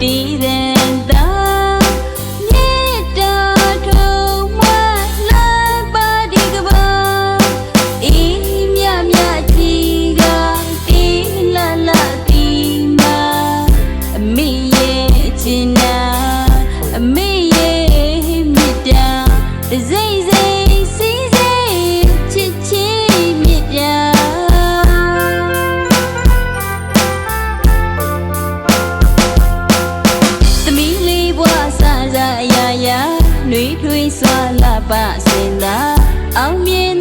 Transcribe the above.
တည်တယ် စွာလပစင်သာအောင်မြင်